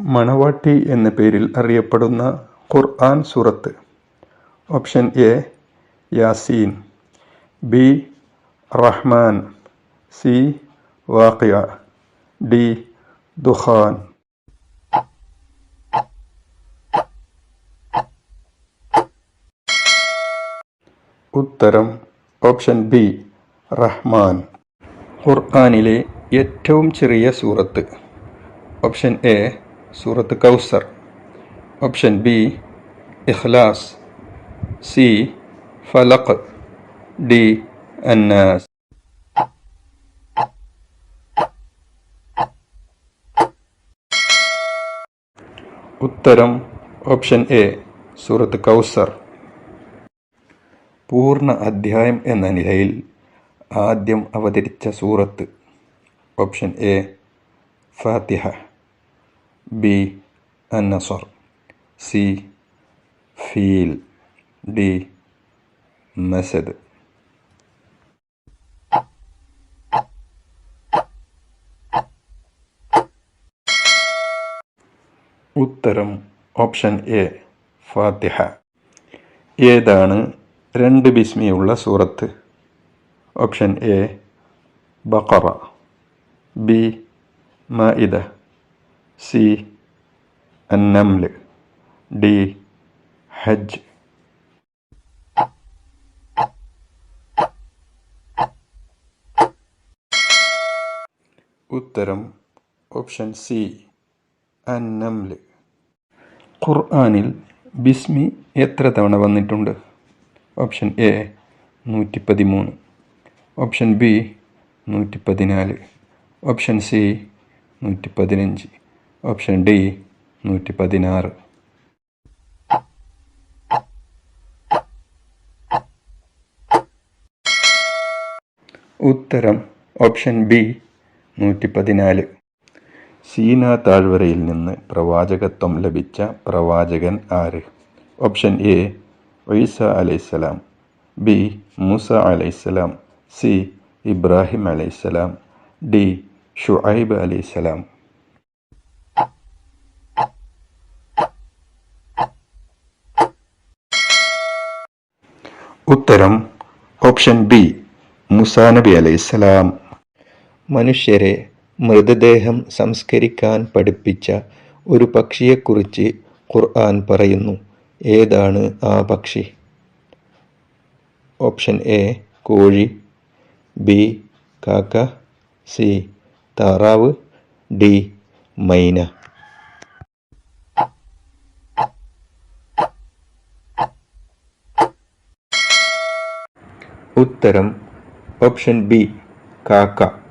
മണവാട്ടി എന്ന പേരിൽ അറിയപ്പെടുന്ന ഖുർആൻ സൂറത്ത്. Option A Yaseen. B Rahman. C Waqiah. D Dukhan ഉത്തരം ഓപ്ഷൻ ബി റഹ്മാൻ. ഖുർആാനിലെ ഏറ്റവും ചെറിയ സൂറത്ത്. Option A Surat Kausar. Option B Ikhlas. C Falaq. D Annas. ഉത്തരം ഓപ്ഷൻ എ സൂറത്ത് കൗസർ. പൂർണ അധ്യായം എന്ന നിലയിൽ ആദ്യം അവതരിച്ച സൂറത്ത്. Option A Fatiha. B Annasr C Fil. D Masad ഉത്തരം ഓപ്ഷൻ എ ഫാത്തിഹ. ഏതാണ് രണ്ട് ബിസ്മിയുള്ള സൂറത്ത്? Option A Baqarah B Maidah. C. Annaml D. Hajj. ഉത്തരം ഓപ്ഷൻ സി. അന്നംൽ ഖുർആാനിൽ ബിസ്മി എത്ര തവണ വന്നിട്ടുണ്ട്? ഓപ്ഷൻ എ നൂറ്റി പതിമൂന്ന് ഓപ്ഷൻ ബി നൂറ്റി പതിനാല് ഓപ്ഷൻ സി നൂറ്റി പതിനഞ്ച് ഓപ്ഷൻ ഡി നൂറ്റി പതിനാറ് ഉത്തരം ഓപ്ഷൻ ബി നൂറ്റി പതിനാല് സീന താഴ്വരയിൽ നിന്ന് പ്രവാചകത്വം ലഭിച്ച പ്രവാചകൻ ആര്? ഓപ്ഷൻ എ ഒയ്സ അലൈസലാം ബി മൂസ അലൈസലാം സി ഇബ്രാഹിം അലൈസലാം ഡി ഷുഐബ് അലൈഹിസ്സലാം. ഉത്തരം ഓപ്ഷൻ ബി മുസാ നബി അലൈഹിസ്സലാം മനുഷ്യരെ മൃതദേഹം സംസ്കരിക്കാൻ പഠിപ്പിച്ച ഒരു പക്ഷിയെക്കുറിച്ച് ഖുർആൻ പറയുന്നു. ഏതാണ് ആ പക്ഷി? ഓപ്ഷൻ എ കോഴി. ബി കാക്ക. സി താറാവ്. ഡി മൈന. ഉത്തരം ഓപ്ഷൻ ബി കാക്ക.